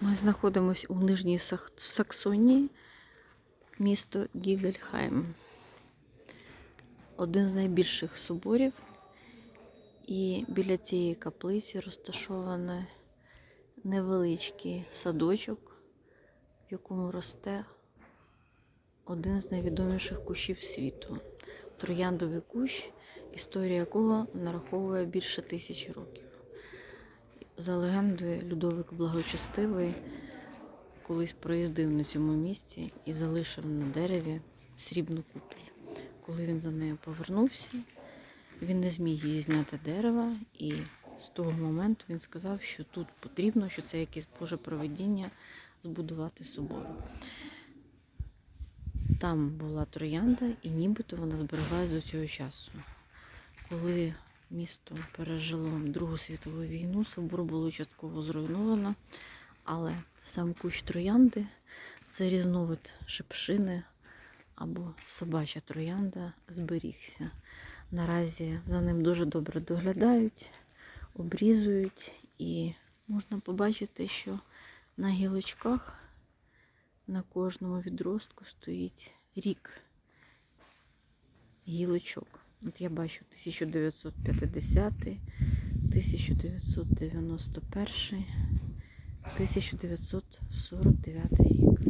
Ми знаходимося у Нижній Саксонії, місто Гігельхайм. Один з найбільших соборів. І біля цієї каплиці розташований невеличкий садочок, в якому росте один з найвідоміших кущів світу. Трояндовий кущ, історія якого нараховує більше тисячі років. За легендою, Людовик Благочестивий колись проїздив на цьому місці і залишив на дереві срібну купіль. Коли він за нею повернувся, він не зміг її зняти дерева, і з того моменту він сказав, що тут потрібно, що це якесь Боже проведіння збудувати собор. Там була троянда, і нібито вона збереглась до цього часу. Коли місто пережило Другу світову війну, собор було частково зруйновано, але сам кущ троянди це різновид шипшини або собача троянда зберігся. Наразі за ним дуже добре доглядають, обрізують, і можна побачити, що на гілочках на кожному відростку стоїть рік гілочок. От я бачу 1950, 1991, 1949 рік.